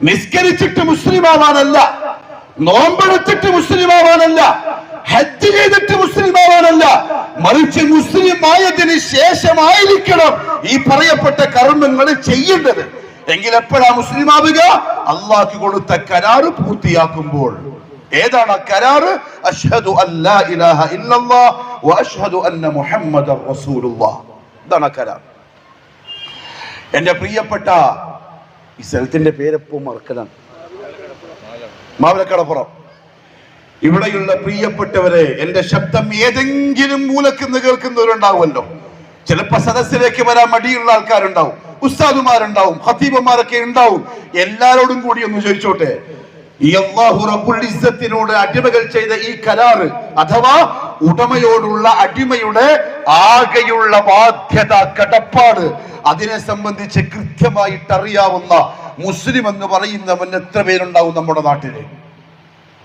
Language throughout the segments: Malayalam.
നിസ്കരിച്ചിട്ട് മുസ്ലിം ആവാനല്ല നോമ്പെടുത്തിട്ട് മുസ്ലിം ആവാനല്ല ഹജ്ജ് ചെയ്തിട്ട് മുസ്ലിം ആവാനല്ല മറിച്ച് മുസ്ലിം ആയതിന് ശേഷമായിരിക്കണം ഈ പറയപ്പെട്ട കർമ്മങ്ങൾ ചെയ്യേണ്ടത്. എങ്കിൽ എപ്പോഴാ മുസ്ലിം ആവുക അള്ളാഹ് കൊടുത്ത കരാറ് പൂർത്തിയാക്കുമ്പോൾ. ഏതാണ് ആ കരാറ്? അഷ്ഹദു അല്ലാ ഇലാഹ ഇല്ലല്ലാഹ് വ അഷ്ഹദു അന്ന മുഹമ്മദ റസൂലുള്ളാഹ്. ഇതാണ് ആ കരാർ. എന്റെ പ്രിയപ്പെട്ട ഈ സ്ഥലത്തിന്റെ പേരെപ്പോ മറക്കലാണ്. മാവിലക്കടപ്പുറം. ഇവിടെയുള്ള പ്രിയപ്പെട്ടവരെ എന്റെ ശബ്ദം ഏതെങ്കിലും മൂലക്കുന്ന് കേൾക്കുന്നവരുണ്ടാവുമല്ലോ ചിലപ്പോ സദസ്സിലേക്ക് വരാൻ മടിയുള്ള ആൾക്കാരുണ്ടാവും. ഉസ്താദുമാരുണ്ടാവും ഹത്തീബന്മാരൊക്കെ ഉണ്ടാവും. എല്ലാരോടും കൂടി ഒന്ന് ചോദിച്ചോട്ടെ. ഈ അള്ളാഹു റബ്ബുൽ ഇസ്സത്തിനോട് അടിമകൾ ചെയ്ത ഈ കരാറ് അഥവാ ഉടമയോടുള്ള അടിമയുടെ ആകെയുള്ള ബാധ്യത കടപ്പാട്. അതിനെ സംബന്ധിച്ച് കൃത്യമായിട്ട് അറിയാവുന്ന മുസ്ലിം എന്ന് പറയുന്നവൻ എത്ര പേരുണ്ടാവും നമ്മുടെ നാട്ടിൽ?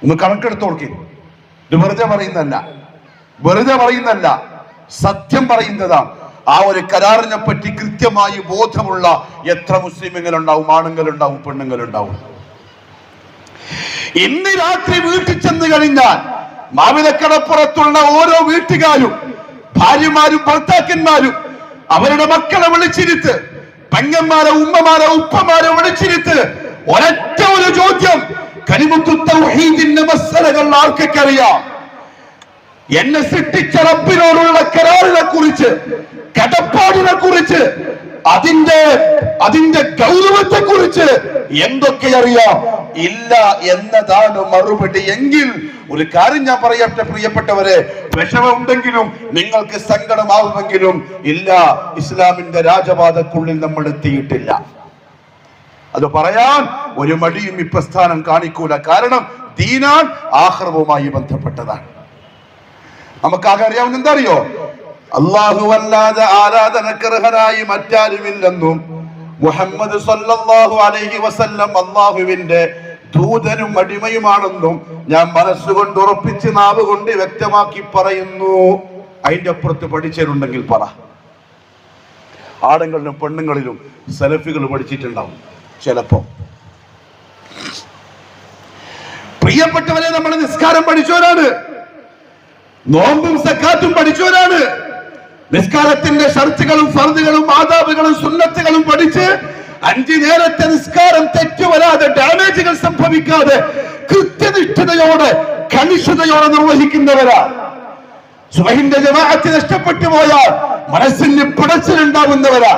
ഒന്ന് കണക്കെടുത്ത് നോക്കി. ഇത് വെറുതെ പറയുന്നല്ല വെറുതെ പറയുന്നല്ല സത്യം പറയുന്നതാ. ആ ഒരു കരാറിനെ പറ്റി കൃത്യമായി ബോധമുള്ള എത്ര മുസ്ലിമുകളുണ്ടാവും ആണുങ്ങളുണ്ടാവും പെണ്ണുങ്ങളുണ്ടാവും. ഇന്ന് രാത്രി വീട്ടിൽ ചെന്ന് കഴിഞ്ഞാൽ മാവിലക്കടപ്പുറത്തുള്ള ഓരോ വീട്ടുകാരും ഭാര്യമാരും ഭർത്താക്കന്മാരും അവരുടെ മക്കളെ വിളിച്ചിരുത്ത് പെങ്ങന്മാരെ ഉമ്മമാരെ ഉപ്പമാരെ വിളിച്ചിരുത്ത് ഒരൊറ്റ ഒരു ചോദ്യം കലിമുത്തു തൗഹീദിന്റെ മസലകൾ ആർക്കൊക്കെ എന്നെ സൃഷ്ടിച്ച റബ്ബിനോടുള്ള കരാറിനെ കുറിച്ച് കടപ്പാടിനെ കുറിച്ച് അതിന്റെ അതിന്റെ ഗൗരവത്തെ കുറിച്ച് എന്തൊക്കെ അറിയാം? ഇല്ല എന്നതാണ് മറുപടി എങ്കിൽ ഒരു കാര്യം ഞാൻ പറയട്ടെ പ്രിയപ്പെട്ടവരെ. വിഷമമുണ്ടെങ്കിലും നിങ്ങൾക്ക് സങ്കടമാവുമെങ്കിലും ഇല്ല ഇസ്ലാമിന്റെ രാജപാതക്കുള്ളിൽ നമ്മൾ എത്തിയിട്ടില്ല. അത് പറയാൻ ഒരു മടിയും ഈ കാണിക്കൂല. കാരണം ദീനാൻ ആഹ്റവുമായി ബന്ധപ്പെട്ടതാണ്. നമുക്കാകെ അറിയാവുന്ന എന്താ അറിയോ? അള്ളാഹു അല്ലാതെ ആരാധനക്കർഹനായി മറ്റാരുമില്ലെന്നും മുഹമ്മദ് സല്ലല്ലാഹു അലൈഹി വസല്ലം അള്ളാഹുവിന്റെ ദൂതനും അടിമയുമാണെന്നും ഞാൻ മനസ്സുകൊണ്ട് ഉറപ്പിച്ച് നാവ് കൊണ്ട് വ്യക്തമാക്കി പറയുന്നു. അതിന്റെ അപ്പുറത്ത് പഠിച്ചിട്ടുണ്ടെങ്കിൽ പറ. ആണുങ്ങളിലും പെണ്ണുങ്ങളിലും സെലഫികൾ പഠിച്ചിട്ടുണ്ടാവും ചിലപ്പോ. പ്രിയപ്പെട്ടവരെ നമ്മൾ നിസ്കാരം പഠിച്ചവരാണ്. നോമ്പും സക്കാത്തും പഠിച്ചവരാണ്. നിസ്കാരത്തിന്റെ ഷർത്തുകളും ഫർദുകളും ആദാബുകളും സുന്നത്തുകളും പഠിച്ച് അഞ്ചു നേരത്തെ നിസ്കാരം തെറ്റുവരാതെ ഡാമേജുകൾ സംഭവിക്കാതെ കൃത്യനിഷ്ഠതയോടെ കണിഷ്ഠതയോടെ നിർവഹിക്കുന്നവരാ. സുബഹിന്റെ ജമാഅത്ത് നഷ്ടപ്പെട്ടു പോയാൽ മനസ്സിന് പിടച്ചിലുണ്ടാവുന്നവരാ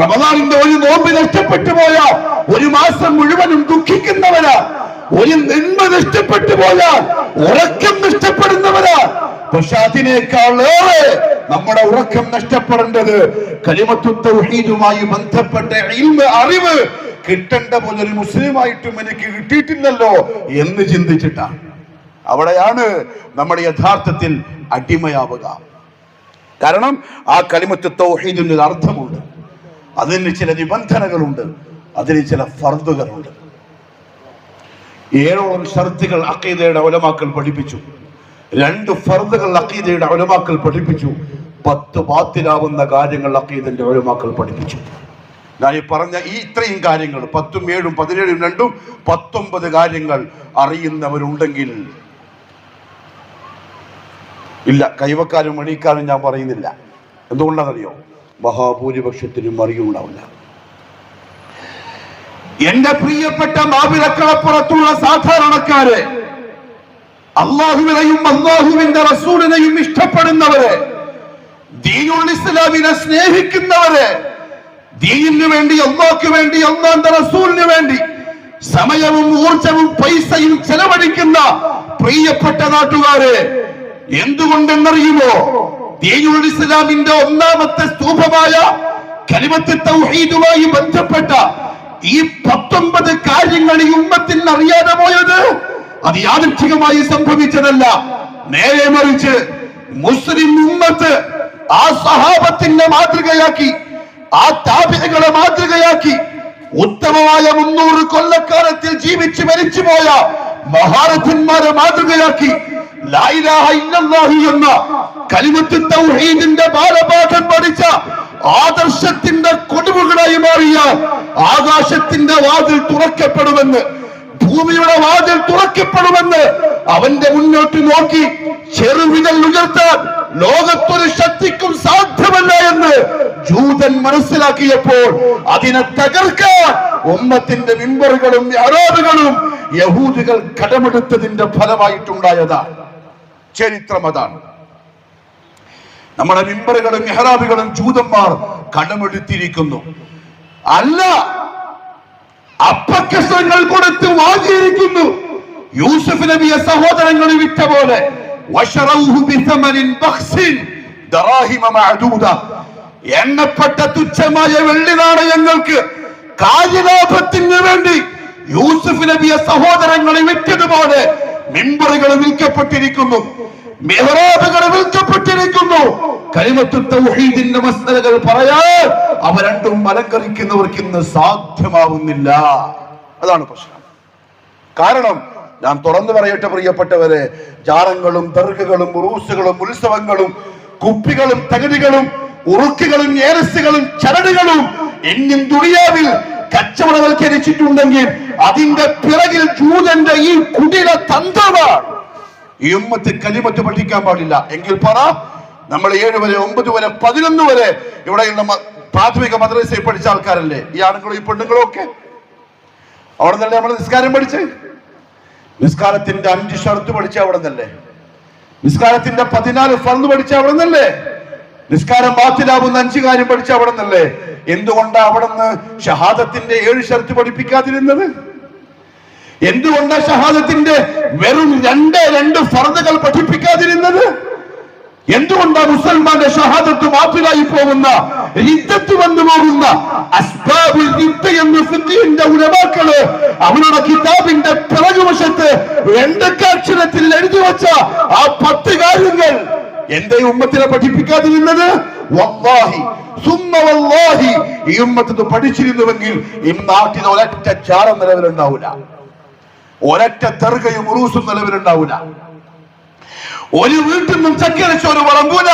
റമദാനിന്റെ ഒരു നോമ്പ് നഷ്ടപ്പെട്ടു പോയാൽ ഒരു മാസം മുഴുവനും ദുഃഖിക്കുന്നവരാ. ഒരു നിന്മ നഷ്ടപ്പെട്ടു പോയാൽ ഉറക്കം നഷ്ടപ്പെടുന്നവരാ. പക്ഷെ അതിനേക്കാളേറെ നമ്മുടെ ഉറക്കം നഷ്ടപ്പെടേണ്ടത് കലിമത്തു തൗഹീദുമായി ബന്ധപ്പെട്ട ഇൽമ അറിവ് കിട്ടേണ്ട പോലെ ഒരു മുസ്ലിമായിട്ടും എനിക്ക് കിട്ടിയിട്ടില്ലല്ലോ എന്ന് ചിന്തിച്ചിട്ടാണ്. അവിടെയാണ് നമ്മുടെ യഥാർത്ഥത്തിൽ അടിമയാവുക. കാരണം ആ കലിമത്ത് തൗഹീദിന് ഒരു അർത്ഥമുണ്ട്. അതിന് ചില നിബന്ധനകളുണ്ട്. അതിന് ചില ഫർദുകളുണ്ട്. ഏഴോളം ഷർത്തുകൾ അക്കീദയുടെ ഒലമാക്കൾ പഠിപ്പിച്ചു. രണ്ട് ഫർദുകൾ അക്കീദയുടെ ഉലമാക്കൾ പഠിപ്പിച്ചു. പത്ത് ബാത്തിലാവുന്ന കാര്യങ്ങൾ അക്കീദന്റെ ഉലമാക്കൾ പഠിപ്പിച്ചു. ഞാൻ ഈ പറഞ്ഞ ഈ ഇത്രയും കാര്യങ്ങൾ പത്തും ഏഴും പതിനേഴും രണ്ടും പത്തൊമ്പത് കാര്യങ്ങൾ അറിയുന്നവരുണ്ടെങ്കിൽ ഇല്ല കൈവക്കാരും മണിക്കാരും ഞാൻ പറയുന്നില്ല. എന്തുകൊണ്ടാണെന്നറിയോ? മഹാഭൂരിപക്ഷത്തിനും അറിയുണ്ടാവില്ല എന്റെ പ്രിയപ്പെട്ട മാവിലക്കളപ്പുറത്തുള്ള സാധാരണക്കാരെ അള്ളാഹുവിനെയും അള്ളാഹുവിന്റെ റസൂലിനെയും ഇഷ്ടപ്പെടുന്നവരെ ദീനുൽ ഇസ്ലാമിനെ സ്നേഹിക്കുന്നവരെ ദീനിനു വേണ്ടി അള്ളാഹ്ക്ക് വേണ്ടി അള്ളാന്റെ റസൂലിന് വേണ്ടി സമയവും ഊർജവും പൈസയും ചെലവഴിക്കുന്ന പ്രിയപ്പെട്ട നാട്ടുകാരെ എന്തുകൊണ്ടെന്നറിയുമോ? ദീനുൽ ഇസ്ലാമിന്റെ ഒന്നാമത്തെ സ്തൂപമായ കലിമത്ത് തൗഹീദുമായി ബന്ധപ്പെട്ട ഈ പത്തൊമ്പത് കാര്യങ്ങൾ ഈ ഉമ്മത്തിൽ അറിയാതെ പോയത്? അത് യാദൃച്ഛികമായി സംഭവിച്ചതല്ല. നേരെ മറിച്ച് മുസ്ലിം ഉമ്മത്ത് ആ സഹാബത്തിന്റെ മാതൃകയാക്കി ആ താപികളെ മാതൃകയാക്കി ഉത്തമമായ മുന്നൂറ് കൊല്ലക്കാലത്തിൽ ജീവിച്ച് മരിച്ചുപോയ മഹാരഥന്മാരെ മാതൃകയാക്കി എന്ന കലിമത്ത് തൗഹീദിന്റെ ബാലപാഠം പഠിച്ച ആദർശത്തിന്റെ കൊടുവുകളായി മാറിയ ആകാശത്തിന്റെ വാതിൽ തുറക്കപ്പെടുമെന്ന് ഭൂമിയുടെ വാതിൽ തുറക്കപ്പെടുമെന്ന് അവന്റെ മുന്നോട്ട് നോക്കി ചെറുവിരൽ ഉയർത്താൻ ലോകത്തൊരു ശക്തിക്കും സാധ്യമല്ല എന്ന് ജൂതൻ മനസ്സിലാക്കിയപ്പോൾ അതിനെ തകർക്കാൻ ഉമ്മത്തിന്റെ മിമ്പറുകളും അറാബുകളും യഹൂദികൾ കടമെടുത്തതിന്റെ ഫലമായിട്ടുണ്ടായതാണ് ചരിത്രം അതാണ്. നമ്മുടെ മിമ്പറുകളും മെഹ്റാബുകളും ജൂതന്മാർ കടമെടുത്തിരിക്കുന്നു. അല്ല അപ്പക്കഷ്ണങ്ങൾ കൊടുത്ത് വാങ്ങിയിരിക്കുന്നു യൂസഫ് നബിയ സഹോദരങ്ങൾ വിറ്റ പോലെ. എണ്ണപ്പെട്ട തുച്ഛമായ വെള്ളി നാണയങ്ങൾക്ക് കാര്യലാഭത്തിന് വേണ്ടി യൂസഫ് നബിയ സഹോദരങ്ങളെ വിറ്റതുപോലെ മിമ്പറുകൾ വിൽക്കപ്പെട്ടിരിക്കുന്നു. മെഹ്റാബുകൾ വിൽക്കപ്പെട്ടിരിക്കുന്നു കലിമത്തു തൗഹീദിന്റെ മസ്തലകൾ പറയാൻ അവ രണ്ടും മലക്കറിക്കുന്നവർക്ക് ഇന്ന് സാധ്യമാവുന്നില്ല. അതാണ് പ്രശ്നം. കാരണം ഞാൻ തുറന്നു പറയട്ടെ പ്രിയപ്പെട്ടവരെ ജാറങ്ങളും ദർഗകളും റൂസുകളും ഉത്സവങ്ങളും കുപ്പികളും തകടികളും ഉറുക്കുകളും ഏരസുകളും ചരടുകളും എന്നും ദുനിയാവിൽ കച്ചവടവൽക്കരിച്ചിട്ടുണ്ടെങ്കിൽ അതിന്റെ പിറകിൽ ജൂതന്റെ ഈ കുടില തന്ത്രമാണ്. ഈ ഉമ്മത്ത് കലിമത്ത് പഠിക്കാൻ പാടില്ല. എങ്കിൽ പറ നമ്മൾ ഏഴ് വരെ ഒമ്പത് വരെ പതിനൊന്ന് വരെ ഇവിടെയുള്ള പ്രാഥമിക മദ്രസയിൽ പഠിച്ച ആൾക്കാരല്ലേ? ഈ ആണുങ്ങളും ഈ പെണ്ണുങ്ങളും ഒക്കെ. അവിടെ നിന്നല്ലേ നമ്മൾ നിസ്കാരം പഠിച്ച്? നിസ്കാരത്തിന്റെ അഞ്ച് ഷർത്ത് പഠിച്ച അവിടെ നിന്നല്ലേ നിസ്കാരത്തിന്റെ പതിനാല് ഫർന്ന് പഠിച്ച അവിടെ നിന്നല്ലേ നിസ്കാരം ബാത്തിലാവുന്ന അഞ്ച് കാര്യം പഠിച്ച അവിടെ നിന്നല്ലേ എന്തുകൊണ്ടാണ് അവിടെ നിന്ന് ഷഹാദത്തിന്റെ ഏഴ് ഷർത്ത് പഠിപ്പിക്കാതിരുന്നത്? എന്തുകൊണ്ടാ ഷഹാദത്തിന്റെ വെറും രണ്ട് രണ്ട് ഫർദുകൾ പഠിപ്പിക്കാതിരുന്നത്? എന്തുകൊണ്ടാ മുസൽമാന്റെ ഷഹാദത്ത് മാപ്പിലായി പോകുന്ന രിദ്ദത്ത് വന്നു പോകുന്ന അസ്ബാബുൽ എന്ന് ഫിഖിന്റെ ഉലമാക്കൾ അവരുടെ കിതാബിന്റെ പിറകുവശത്ത് വെണ്ടക്കാക്ഷരത്തിൽ എഴുതി വച്ച ആ പത്ത് കാര്യങ്ങൾ എന്റെ ഉമ്മത്തിനെ പഠിപ്പിക്കാതിരുന്നത്? വല്ലാഹി ഈ ഉമ്മത്ത് പഠിച്ചിരുന്നുവെങ്കിൽ ഈ നാട്ടിൽ ഒരൊറ്റ ചാരം നിലവിലുണ്ടാവില്ല ഒരൊറ്റ തെറുകയും ഉറൂസും നിലവിലുണ്ടാവില്ല ഒരു വീട്ടിൽ നിന്നും ചക്കരച്ചോറ് വളമ്പൂല.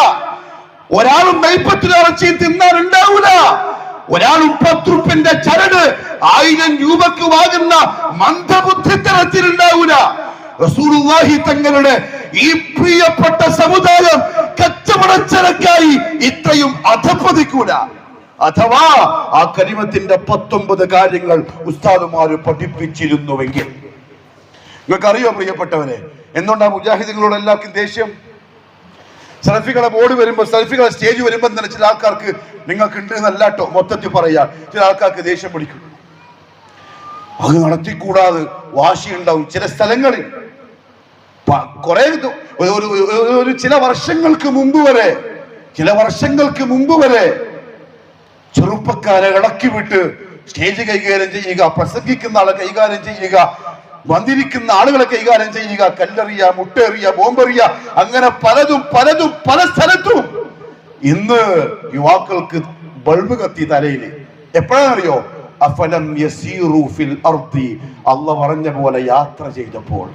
ഒരാളും നെയ്പ്പത്തിലിറച്ചി തിന്നാനുണ്ടാവൂല. ഒരാളും പത്രുപ്പിന്റെ ചരട് ആയിരം രൂപക്ക് വാങ്ങുന്ന മന്ദബുദ്ധിത്തരത്തിലുണ്ടാവൂല. റസൂലുള്ളാഹി തങ്ങളുടെ ഈ പ്രിയപ്പെട്ട സമുദായം കച്ചവടച്ചരക്കായി ഇത്രയും അധപ്പതിക്കൂല. അഥവാ ആ കരിമത്തിന്റെ പത്തൊമ്പത് കാര്യങ്ങൾ ഉസ്താദുമാര് പഠിപ്പിച്ചിരുന്നുവെങ്കിൽ നിങ്ങൾക്ക് അറിയോ പ്രിയപ്പെട്ടവരെ എന്തുകൊണ്ടാ മുജാഹിദുകളോട് എല്ലാവർക്കും ദേഷ്യം? സെൽഫികളെ ബോർഡ് വരുമ്പോൾ സെൽഫികളെ സ്റ്റേജ് വരുമ്പോൾ തന്നെ ചില ആൾക്കാർക്ക് നിങ്ങൾക്ക് ഉണ്ട് എന്നല്ലാട്ടോ മൊത്തത്തിൽ പറയാ. ചില ആൾക്കാർക്ക് ദേഷ്യം പിടിക്കും. അത് നടത്തിക്കൂടാതെ വാശിയുണ്ടാവും ചില സ്ഥലങ്ങളിൽ കുറെ ഒരു- ഒരു ചില വർഷങ്ങൾക്ക് മുമ്പ് വരെ ചില വർഷങ്ങൾക്ക് മുമ്പ് വരെ ചെറുപ്പക്കാരെ ഇളക്കി വിട്ട് സ്റ്റേജ് കൈകാര്യം ചെയ്യുക പ്രസംഗിക്കുന്ന ആളെ കൈകാര്യം ചെയ്യുക വന്നിരിക്കുന്ന ആളുകളെ കൈകാര്യം ചെയ്യുക. കല്ലെറിയ മുട്ടെറിയ ബോംബെറിയ അങ്ങനെ പലതും പലതും പല സ്ഥലത്തും ഇന്ന് യുവാക്കൾക്ക് ബൾബ് കത്തി തലയിൽ എപ്പോഴാണറിയോ അഫലം ഫിൽ പറഞ്ഞ പോലെ യാത്ര ചെയ്തപ്പോൾ.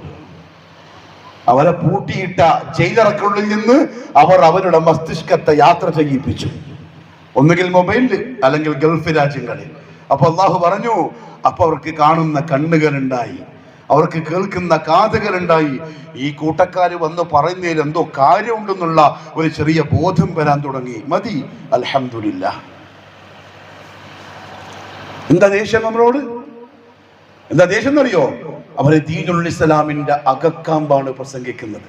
അവരെ പൂട്ടിയിട്ട ജയിലറക്കുള്ളിൽ നിന്ന് അവർ അവരുടെ മസ്തിഷ്കത്തെ യാത്ര ചെയ്യിപ്പിച്ചു. ഒന്നുകിൽ മൊബൈലിൽ അല്ലെങ്കിൽ ഗൾഫ് രാജ്യങ്ങളിൽ. അപ്പൊ അള്ളാഹു പറഞ്ഞു അപ്പൊ അവർക്ക് കാണുന്ന കണ്ണുകളുണ്ടായി. അവർക്ക് കേൾക്കുന്ന കാതുകളുണ്ടായി. ഈ കൂട്ടക്കാർ വന്ന് പറയുന്നതിൽ എന്തോ കാര്യമുണ്ടെന്നുള്ള ഒരു ചെറിയ ബോധം വരാൻ തുടങ്ങി. മതി. അലഹമില്ല എന്താ ദേഷ്യം നമ്മളോട്? എന്താ ദേഷ്യം എന്നറിയോ? അവരെ ദീനുൽ ഇസ്ലാമിന്റെ അകക്കാമ്പാണ് പ്രസംഗിക്കുന്നത്.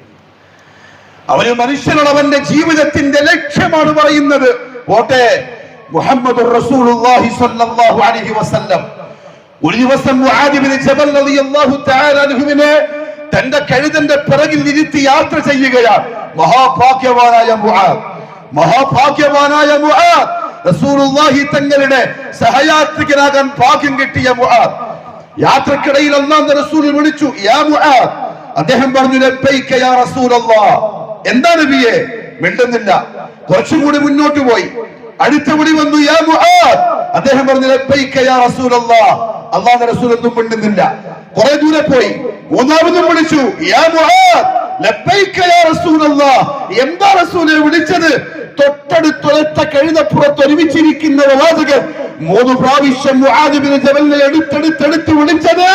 അവന് മനുഷ്യനോട് അവന്റെ ജീവിതത്തിന്റെ ലക്ഷ്യമാണ് പറയുന്നത്. പോട്ടെ. മുഹമ്മദ് റസൂലുള്ളാഹി സ്വല്ലല്ലാഹു അലൈഹി വസല്ലം. ഒരു ദിവസം തന്റെ കഴുതന്റെ പിറകിൽ ഇരുത്തി യാത്ര ചെയ്യുകയാണ്. മഹാഭാഗ്യവാനായ മുഹാദ് മഹാഭാഗ്യവാനായ മുഹാദ് റസൂലുള്ളാഹി തങ്ങളുടെ സഹയാത്രികനാകാൻ ഭാഗ്യം കിട്ടിയ മുആദ്. യാത്രക്കിടയിൽ ഒന്നാം റസൂൽ വിളിച്ചു യാ മുആദ്. അദ്ദേഹം പറഞ്ഞു ലബ്ബൈക യാ റസൂലല്ലാഹ് എന്താ നബിയെ? മിണ്ടുന്നില്ല. കുറച്ചും കൂടി മുന്നോട്ട് പോയി. അടുത്ത വിളി വന്നു യാ മുആദ്. അദ്ദേഹം പറഞ്ഞു ലബ്ബൈക യാ റസൂലല്ലാഹ് അല്ലാഹുവിന്റെ റസൂൽ ഒന്നും പിണ്ടുന്നില്ല കുറെ ദൂരെ പോയി. മൂന്നാമതും വിളിച്ചു യാ മുആദ് ലബ്ബൈക യാ എന്താ റസൂലെ വിളിച്ചത്? തൊട്ടടുത്തൊലത്ത കഴുതപ്പുറത്ത് ഒരുമിച്ചിരിക്കുന്ന പ്രവാചകൻ മൂന്ന് പ്രാവശ്യം എടുത്തെടുത്തെടുത്ത് വിളിച്ചത്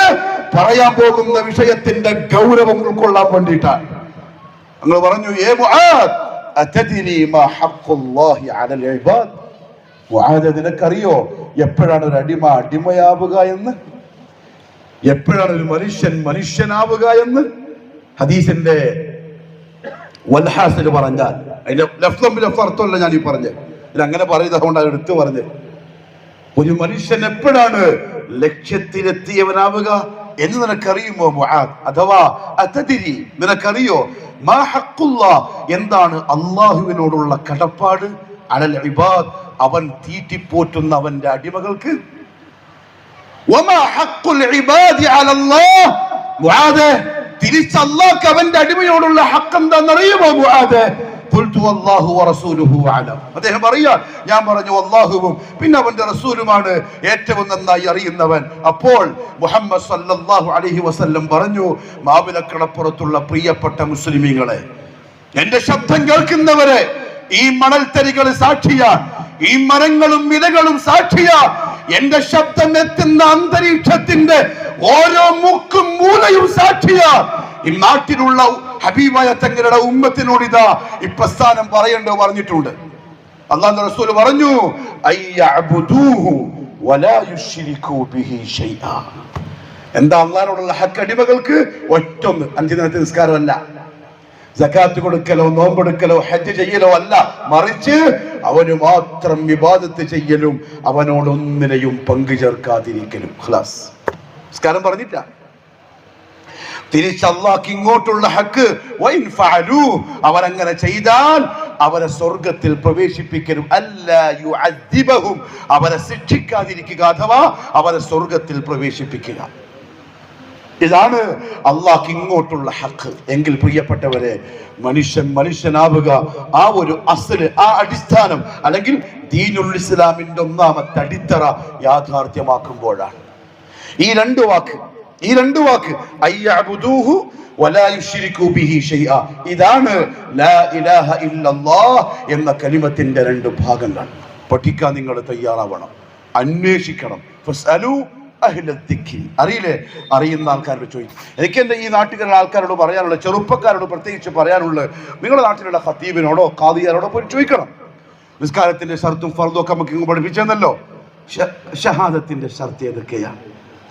പറയാൻ പോകുന്ന വിഷയത്തിന്റെ ഗൗരവം ഉൾക്കൊള്ളാൻ വേണ്ടിയിട്ടാണ്. നിങ്ങൾ പറഞ്ഞു ഏ മുഹാദ് അതദ്രി മാ ഹഖ്ഖുല്ലാഹി അലൽ ഇബാദ്? മുആദ് നിനക്കറിയോ? എപ്പോഴാണ് ഒരു അടിമ അടിമയാവുക എന്ന്? എപ്പോഴാണ് ഒരു മനുഷ്യൻ മനുഷ്യനാവുക എന്ന്? ഹദീസിന്റെ വൽഹാസിൽ പറഞ്ഞാൽ അതിന്റെ ലഫ്ലം ലഫ് അർത്ഥമല്ല ഞാൻ ഈ പറഞ്ഞത് അങ്ങനെ പറയുന്നത് അത് എടുത്തു പറഞ്ഞത് ഒരു മനുഷ്യൻ എപ്പോഴാണ് ലക്ഷ്യത്തിലെത്തിയവനാവുക എന്ന് നിനക്കറിയുമോ അഥവാ നിനക്കറിയോ? എന്താണ് അള്ളാഹുവിനോടുള്ള കടപ്പാട്? അലൽ ഇബാദ് അവൻ തീറ്റിപ്പോറ്റുന്ന അവന്റെ അടിമകൾക്ക്. തിരിച്ച് അല്ലാഹ്ക്ക് അവന്റെ അടിമയോടുള്ള ഹക്ക് എന്താണെന്നറിയുമോ അലം അദ്ദേഹം പറയാ ഞാൻ പറഞ്ഞു അള്ളാഹുവും പിന്നെ അവന്റെ റസൂലുമാണ് ഏറ്റവും നന്നായി അറിയുന്നവൻ. അപ്പോൾ മുഹമ്മദ് സല്ലല്ലാഹു അലൈഹി വസല്ലം പറഞ്ഞു മാവിലക്കടപ്പുറത്തുള്ള പ്രിയപ്പെട്ട മുസ്ലിമീങ്ങളെ എന്റെ ശബ്ദം കേൾക്കുന്നവരെ ഈ മണൽത്തരികൾ സാക്ഷിയാ. ഈ മരങ്ങളും ഇലകളും സാക്ഷിയാ. എന്റെ ശബ്ദം എത്തുന്ന അന്തരീക്ഷത്തിന്റെ ഓരോ മുക്കും മൂലയും സാക്ഷിയാ. ഈ നാട്ടിലുള്ള ഹബീബായ തങ്ങളുടെ ഉമ്മത്തിനോട് ഇതാ ഈ പ്രസ്ഥാനം പറയണ്ടോ പറഞ്ഞിട്ടുണ്ട്. അള്ളാഹു റസൂൽ പറഞ്ഞു എന്താ അള്ളാഹിനോടുള്ള ഹക്കടിമകൾക്ക് ഒറ്റൊന്ന് അഞ്ചു നേരത്തെ നിസ്കാരമല്ല. സക്കാത്ത് കൊടുക്കലോ നോമ്പെടുക്കലോ ഹജ്ജ് ചെയ്യലോ അല്ല. മറിച്ച് അവന് മാത്രം വിവാദത്ത് ചെയ്യലും അവനോട് ഒന്നിനെയും പങ്കു ചേർക്കാതിരിക്കലും. ഖലാസ്. നമസ്കാരം പറഞ്ഞില്ല തിരിച്ച് അള്ളാഹ്ക്ക് ഇങ്ങോട്ടുള്ള ഹക്ക്. അവരങ്ങനെ ചെയ്താൽ അവരെ സ്വർഗത്തിൽ പ്രവേശിപ്പിക്കലും. അല്ല യുഅദ്ദിബഹും. അവരെ ശിക്ഷിക്കാതിരിക്കുക അഥവാ അവരെ സ്വർഗത്തിൽ പ്രവേശിപ്പിക്കുക. ഇതാണ് അള്ളാഹ് ഇങ്ങോട്ടുള്ള ഹക്ക്. എങ്കിൽ പ്രിയപ്പെട്ടവരെ മനുഷ്യൻ മനുഷ്യനാവുക. ആ ഒരു അസൽ ആ അടിസ്ഥാനം അല്ലെങ്കിൽ ദീനുൽ ഇസ്ലാമിന്റെ ഒന്നാമത്തെ അടിത്തറ യാഥാർത്ഥ്യമാക്കുമ്പോഴാണ്. ഈ രണ്ട് വാക്ക് ഈ രണ്ട് വാക്ക് ഇതാണ് എന്ന കലിമത്തിന്റെ രണ്ട് ഭാഗങ്ങൾ. പഠിക്കാൻ നിങ്ങൾ തയ്യാറാവണം. അന്വേഷിക്കണം. ഫസ്അലു അഹ്ല ദിക്രി. അറിയില്ലേ? അറിയുന്ന ആൾക്കാരോട് ചോദിക്കും. എനിക്ക് ഈ നാട്ടുകാരുടെ ആൾക്കാരോട് പറയാനുള്ള ചെറുപ്പക്കാരോട് പ്രത്യേകിച്ച് പറയാനുള്ളത്? നിങ്ങളുടെ നാട്ടിലുള്ള ഹത്തീബിനോടോ കാതിയാരോടോ പോയി ചോദിക്കണം. നിസ്കാരത്തിന്റെ ഷർത്തും ഫർദും ഒക്കെ നമുക്ക് ഇങ്ങ് പഠിപ്പിച്ചെന്നല്ലോ. ഷഹാദത്തിന്റെ ഷർത്ത് ഏതൊക്കെയാണ്?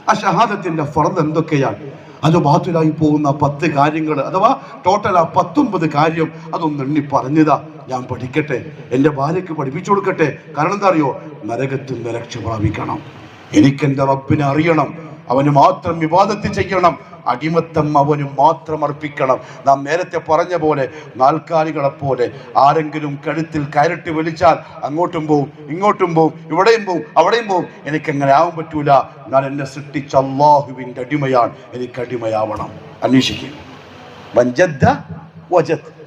ആ ഷഹാദത്തിന്റെ ഫർദ് എന്തൊക്കെയാണ്? അത് ബാത്തിലായി പോകുന്ന പത്ത് കാര്യങ്ങൾ അഥവാ ടോട്ടൽ ആ പത്തൊമ്പത് കാര്യം അതൊന്ന് എണ്ണി പറഞ്ഞതാ. ഞാൻ പഠിക്കട്ടെ. എന്റെ ഭാര്യയ്ക്ക് പഠിപ്പിച്ചു കൊടുക്കട്ടെ. കാരണം എന്താ അറിയോ? നരകത്തിൽ നിന്ന് രക്ഷ പ്രാപിക്കണം. എനിക്ക് എന്റെ റബ്ബിനെ അറിയണം. അവന് മാത്രം വിവാദത്തിൽ ചെയ്യണം. അടിമത്തം അവന് മാത്രം അർപ്പിക്കണം. നാം നേരത്തെ പറഞ്ഞ പോലെ നാൽക്കാലികളെ പോലെ ആരെങ്കിലും കഴുത്തിൽ കയറിട്ട് വിളിച്ചാൽ അങ്ങോട്ടും പോവും ഇങ്ങോട്ടും പോവും ഇവിടെയും പോവും അവിടെയും പോവും. എനിക്ക് അങ്ങനെ ആവാൻ പറ്റൂല. ഞാൻ എന്നെ സൃഷ്ടിച്ച അള്ളാഹുവിന്റെ അടിമയാണ്. എനിക്ക് അടിമയാവണം. അന്വേഷിക്കുക വഞ്ചദ്ദ വജദ്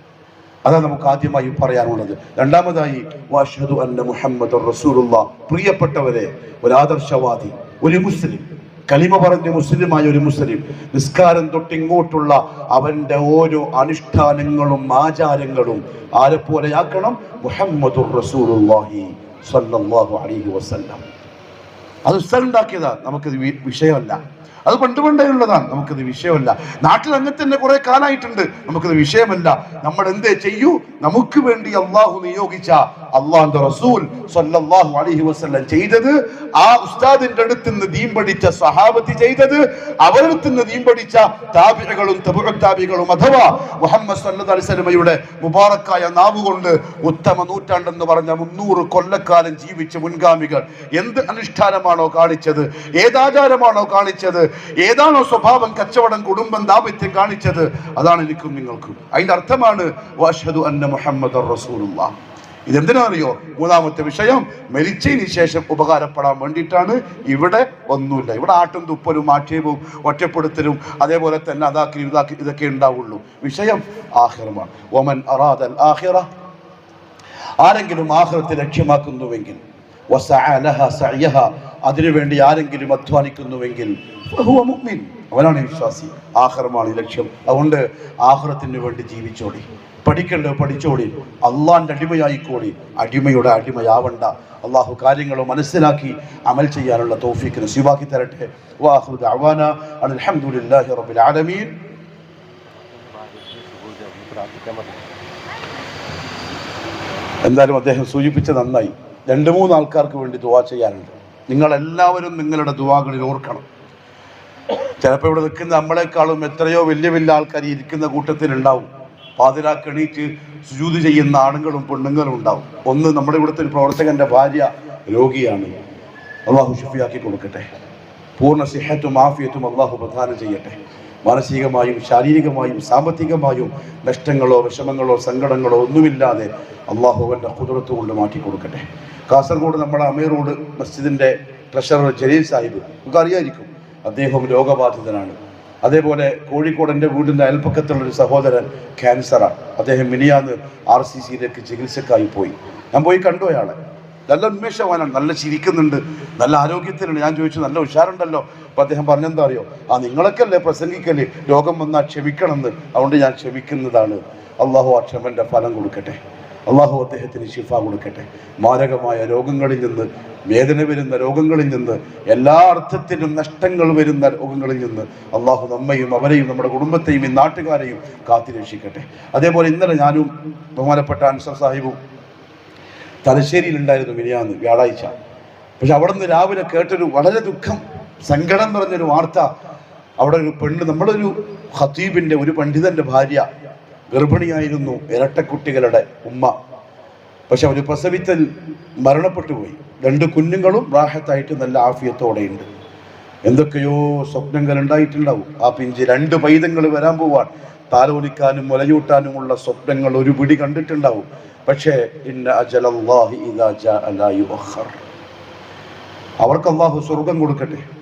അതാണ് നമുക്ക് ആദ്യമായി പറയാനുള്ളത്. രണ്ടാമതായി വാഷദു അന്ന മുഹമ്മദ് റസൂലുള്ള. പ്രിയപ്പെട്ടവരെ ഒരു ആദർശവാദി ഒരു മുസ്ലിം കലിമ പറഞ്ഞ മുസ്ലിമായ ഒരു മുസ്ലിം നിസ്കാരം തൊട്ടിങ്ങോട്ടുള്ള അവന്റെ ഓരോ അനുഷ്ഠാനങ്ങളും ആചാരങ്ങളും ആരെ പോലെയാക്കണം മുഹമ്മദ് റസൂലുള്ളാഹി അലൈഹി വസല്ലം. അത് ഉണ്ടാക്കിയതാ. നമുക്കത് വിഷയമല്ല. അത് പണ്ട് പണ്ടേ ഉള്ളതാണ്. നമുക്കത് വിഷയമല്ല. നാട്ടിൽ അങ്ങനെ തന്നെ കുറെ കാലമായിട്ടുണ്ട്. നമുക്കത് വിഷയമല്ല. നമ്മൾ എന്തേ ചെയ്യൂ? നമുക്ക് വേണ്ടി അള്ളാഹു നിയോഗിച്ച. അള്ളാഹുന്റെ റസൂൽ സല്ലല്ലാഹു അലൈഹി വസല്ലം ചെയ്തത് ആ ഉസ്താദിന്റെ അടുത്ത് നിന്ന് ദീൻ പഠിച്ച സഹാബത്തി ചെയ്തത് അവരടുത്ത് നിന്ന് ദീൻ പഠിച്ച താബികളും താബികളും അഥവാ മുഹമ്മദ് സല്ലല്ലാഹു അലൈഹി വസല്ലമയുടെ മുബാറക്കായ നാവുകൊണ്ട് ഉത്തമ നൂറ്റാണ്ടെന്ന് പറഞ്ഞ മുന്നൂറ് കൊല്ലക്കാലം ജീവിച്ച മുൻഗാമികൾ എന്ത് അനുഷ്ഠാനമാണോ കാണിച്ചത് ഏതാചാരമാണോ കാണിച്ചത് ഏതാണോ സ്വഭാവം കച്ചവടം കുടുംബം ദാപത്യം കാണിച്ചത് അതാണ് എനിക്കും നിങ്ങൾക്കും. അതിന്റെ അർത്ഥമാണ് വാഷദു അന്ന മുഹമ്മദ് റസൂലുള്ള. ഇതെന്തിനാ അറിയോ മൂന്നാമത്തെ വിഷയം മരിച്ചതിന് ശേഷം ഉപകാരപ്പെടാൻ വേണ്ടിയിട്ടാണ് ഇവിടെ ഒന്നുമില്ല. ഇവിടെ ആട്ടും തുപ്പലും ആക്ഷേപവും ഒറ്റപ്പെടുത്തലും അതേപോലെ തന്നെ അതാക്കി ഇതാക്കി ഇതൊക്കെ ഉണ്ടാവുള്ളൂ. വിഷയം ആഹിറമാണ്. ഒമൻ അറാദൽ ആഹിറ. ആരെങ്കിലും ആഹ്റത്തെ ലക്ഷ്യമാക്കുന്നുവെങ്കിൽ അതിനുവേണ്ടി ആരെങ്കിലും അധ്വാനിക്കുന്നുവെങ്കിൽ. അവനാണ് വിശ്വാസി. ആഹ്റമാണ് ലക്ഷ്യം. അതുകൊണ്ട് ആഹ്റത്തിന് വേണ്ടി ജീവിച്ചോടി പഠിക്കേണ്ടത് പഠിച്ചോടി. അള്ളാന്റെ അടിമയായിക്കോടി. അടിമയുടെ അടിമയാവണ്ട. അള്ളാഹു കാര്യങ്ങൾ മനസ്സിലാക്കി അമൽ ചെയ്യാനുള്ള തോഫീക്കിന് നസീബാക്കി തരട്ടെ. വാഹു അൽഹംദുലില്ലാഹി റബ്ബിൽ ആലമീൻ. എന്തായാലും അദ്ദേഹം സൂചിപ്പിച്ച നന്നായി. രണ്ട് മൂന്ന് ആൾക്കാർക്ക് വേണ്ടി ദുവാ ചെയ്യാനുണ്ട്. നിങ്ങളെല്ലാവരും നിങ്ങളുടെ ദുവാകളിൽ ഓർക്കണം. ചിലപ്പോൾ ഇവിടെ നിൽക്കുന്ന നമ്മളെക്കാളും എത്രയോ വലിയ വലിയ ആൾക്കാർ ഇരിക്കുന്ന കൂട്ടത്തിലുണ്ടാവും. പാതിരാക്ക് എണീറ്റ് സുജൂത് ചെയ്യുന്ന ആണുങ്ങളും പെണ്ണുങ്ങളും ഉണ്ടാവും. ഒന്ന് നമ്മുടെ ഇവിടുത്തെ ഒരു പ്രവർത്തകന്റെ ഭാര്യ രോഗിയാണ്. അള്ളാഹു ഷുഫിയാക്കി കൊടുക്കട്ടെ. പൂർണ സിഹത്തും ആഫിയത്തും അള്ളാഹു പ്രധാനം ചെയ്യട്ടെ. മാനസികമായും ശാരീരികമായും സാമ്പത്തികമായും നഷ്ടങ്ങളോ വിഷമങ്ങളോ സങ്കടങ്ങളോ ഒന്നുമില്ലാതെ അള്ളാഹുവിന്റെ കുതിരത്ത് കൊണ്ട് മാറ്റി കൊടുക്കട്ടെ. കാസർഗോഡ് നമ്മുടെ അമീറോഡ് മസ്ജിദിന്റെ ട്രഷറർ ജലീൽ സാഹിബ് നമുക്ക് അറിയായിരിക്കും അദ്ദേഹം രോഗബാധിതനാണ്. അതേപോലെ കോഴിക്കോട് എന്റെ വീടിന്റെ അയൽപ്പക്കത്തുള്ളൊരു സഹോദരൻ ക്യാൻസറാണ്. അദ്ദേഹം മിനിയാന്ന് ആർ സി സിയിലേക്ക് ചികിത്സക്കായി പോയി. ഞാൻ പോയി കണ്ടു അയാളെ. നല്ല ഉന്മേഷവാനാണ് നല്ല ചിരിക്കുന്നുണ്ട് നല്ല ആരോഗ്യത്തിലുണ്ട് ഞാൻ ചോദിച്ചു നല്ല ഉഷാറുണ്ടല്ലോ? അപ്പോൾ അദ്ദേഹം പറഞ്ഞെന്താ അറിയോ? ആ നിങ്ങളൊക്കെ അല്ലേ രോഗം വന്നാൽ ക്ഷമിക്കണമെന്ന്. അതുകൊണ്ട് ഞാൻ ക്ഷമിക്കുന്നതാണ്. അള്ളാഹു ആ ക്ഷമന്റെ ഫലം കൊടുക്കട്ടെ. അള്ളാഹു അദ്ദേഹത്തിന് ശിഫ കൊടുക്കട്ടെ. മാരകമായ രോഗങ്ങളിൽ നിന്ന് വേദന വരുന്ന രോഗങ്ങളിൽ നിന്ന് എല്ലാ അർത്ഥത്തിലും നഷ്ടങ്ങൾ വരുന്ന രോഗങ്ങളിൽ നിന്ന് അള്ളാഹു നമ്മയും അവരെയും നമ്മുടെ കുടുംബത്തെയും ഈ നാട്ടുകാരെയും കാത്തിരക്ഷിക്കട്ടെ. അതേപോലെ ഇന്നലെ ഞാനും ബഹുമാനപ്പെട്ട അൻസർ സാഹിബും തലശ്ശേരിയിലുണ്ടായിരുന്നു മിനിയാന്ന് വ്യാഴാഴ്ച. പക്ഷെ അവിടെ നിന്ന് രാവിലെ കേട്ടൊരു വളരെ ദുഃഖം സങ്കടം നിറഞ്ഞൊരു വാർത്ത. അവിടെ ഒരു പെണ്ണ് നമ്മളൊരു ഹത്തീബിന്റെ ഒരു പണ്ഡിതന്റെ ഭാര്യ ഗർഭിണിയായിരുന്നു ഇരട്ടക്കുട്ടികളുടെ ഉമ്മ. പക്ഷെ അവർ പ്രസവിച്ചൽ മരണപ്പെട്ടു പോയി. രണ്ട് കുഞ്ഞുങ്ങളും റാഹത്തായിട്ട് നല്ല ആഫിയത്തോടെയുണ്ട്. എന്തൊക്കെയോ സ്വപ്നങ്ങൾ ഉണ്ടായിട്ടുണ്ടാവും. ആ പിഞ്ച് രണ്ട് പൈതങ്ങൾ വരാൻ പോവാൻ താലോലിക്കാനും മുലയൂട്ടാനുമുള്ള സ്വപ്നങ്ങൾ ഒരു പിടി കണ്ടിട്ടുണ്ടാവും. പക്ഷേ അവർക്ക് അള്ളാഹു സ്വർഗം കൊടുക്കട്ടെ.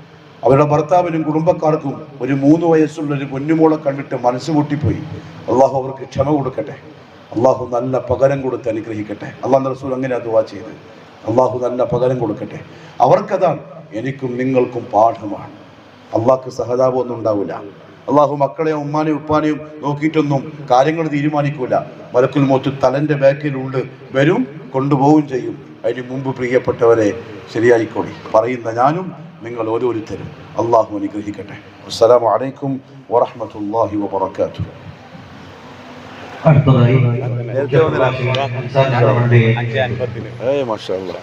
അവരുടെ ഭർത്താവിനും കുടുംബക്കാർക്കും ഒരു മൂന്ന് വയസ്സുള്ള ഒരു പൊന്നുമോളെ കണ്ടിട്ട് മനസ്സ് പൊട്ടിപ്പോയി. അള്ളാഹു അവർക്ക് ക്ഷമ കൊടുക്കട്ടെ. അള്ളാഹു നല്ല പകരം കൊടുത്ത് അനുഗ്രഹിക്കട്ടെ. അള്ളാഹ് റസൂൽ അങ്ങനെ അതുവാ ചെയ്ത്. അള്ളാഹു നല്ല പകരം കൊടുക്കട്ടെ. അവർക്കതാണ് എനിക്കും നിങ്ങൾക്കും പാഠമാണ്. അള്ളാഹ്ക്ക് സഹതാപമൊന്നും ഉണ്ടാവില്ല അള്ളാഹു മക്കളെയും ഉമ്മാനെയും ഉപ്പാനെയും നോക്കിയിട്ടൊന്നും കാര്യങ്ങൾ തീരുമാനിക്കൂല. മലക്കുൽ മോത്ത് തലന്റെ ബാക്കിലുണ്ട്. വരും കൊണ്ടുപോവുകയും ചെയ്യും. അതിന് മുമ്പ് പ്രിയപ്പെട്ടവരെ ശരിയായിക്കോളി. പറയുന്ന ഞാനും നിങ്ങൾ ഓരോരുത്തരും അള്ളാഹു അനുഗ്രഹിക്കട്ടെ. അസ്സലാമു അലൈക്കും വറഹമത്തല്ലാഹി വബറകാതുഹു. അടുത്തതായി നേരത്തെ ഏയ് മാഷാ അല്ലാ